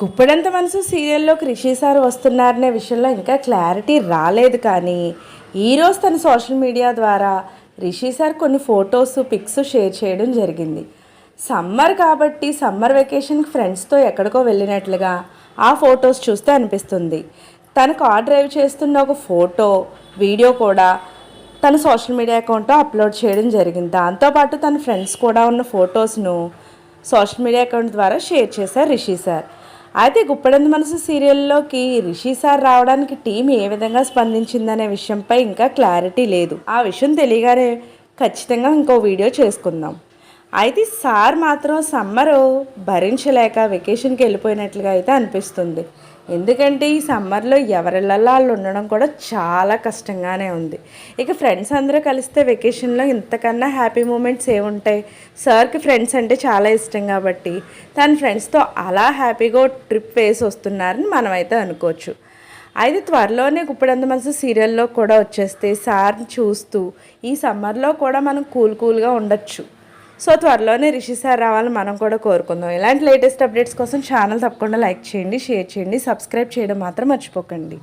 గుప్పెడంత మనసు సీరియల్లోకి రిషి సార్ వస్తున్నారనే విషయంలో ఇంకా క్లారిటీ రాలేదు కానీ ఈరోజు తన సోషల్ మీడియా ద్వారా రిషి సార్ కొన్ని ఫొటోస్ పిక్స్ షేర్ చేయడం జరిగింది. సమ్మర్ కాబట్టి సమ్మర్ వెకేషన్కి ఫ్రెండ్స్తో ఎక్కడికో వెళ్ళినట్లుగా ఆ ఫొటోస్ చూస్తే అనిపిస్తుంది. తను కార్ డ్రైవ్ చేస్తున్న ఒక ఫోటో వీడియో కూడా తన సోషల్ మీడియా అకౌంట్లో అప్లోడ్ చేయడం జరిగింది. దాంతోపాటు తన ఫ్రెండ్స్ కూడా ఉన్న ఫొటోస్ను సోషల్ మీడియా అకౌంట్ ద్వారా షేర్ చేశారు రిషి సార్. అయితే గుప్పడంది మనసు సీరియల్లోకి రిషి సార్ రావడానికి టీం ఏ విధంగా స్పందించిందనే విషయంపై ఇంకా క్లారిటీ లేదు. ఆ విషయం తెలియగానే ఖచ్చితంగా ఇంకో వీడియో చేసుకుందాం. అయితే సార్ మాత్రం సమ్మర్ భరించలేక వెకేషన్కి వెళ్ళిపోయినట్లుగా అయితే అనిపిస్తుంది. ఎందుకంటే ఈ సమ్మర్లో ఎవరిళ్ళల్లో వాళ్ళు ఉండడం కూడా చాలా కష్టంగానే ఉంది. ఇక ఫ్రెండ్స్ అందరూ కలిస్తే వెకేషన్లో ఇంతకన్నా హ్యాపీ మూమెంట్స్ ఏముంటాయి? సార్కి ఫ్రెండ్స్ అంటే చాలా ఇష్టం కాబట్టి తన ఫ్రెండ్స్తో అలా హ్యాపీగా ట్రిప్ వేసి వస్తున్నారని మనమైతే అనుకోవచ్చు. అయితే త్వరలోనే గుప్పడంత మనసు సీరియల్లో కూడా వచ్చేస్తే సార్ని చూస్తూ ఈ సమ్మర్లో కూడా మనం కూల్ కూల్గా ఉండొచ్చు. సో త్వరలోనే రిషి సార్ రావాలని మనం కూడా కోరుకుందాం. ఇలాంటి లేటెస్ట్ అప్డేట్స్ కోసం ఛానల్ తప్పకుండా లైక్ చేయండి షేర్ చేయండి సబ్స్క్రైబ్ చేయడం మాత్రం మర్చిపోకండి.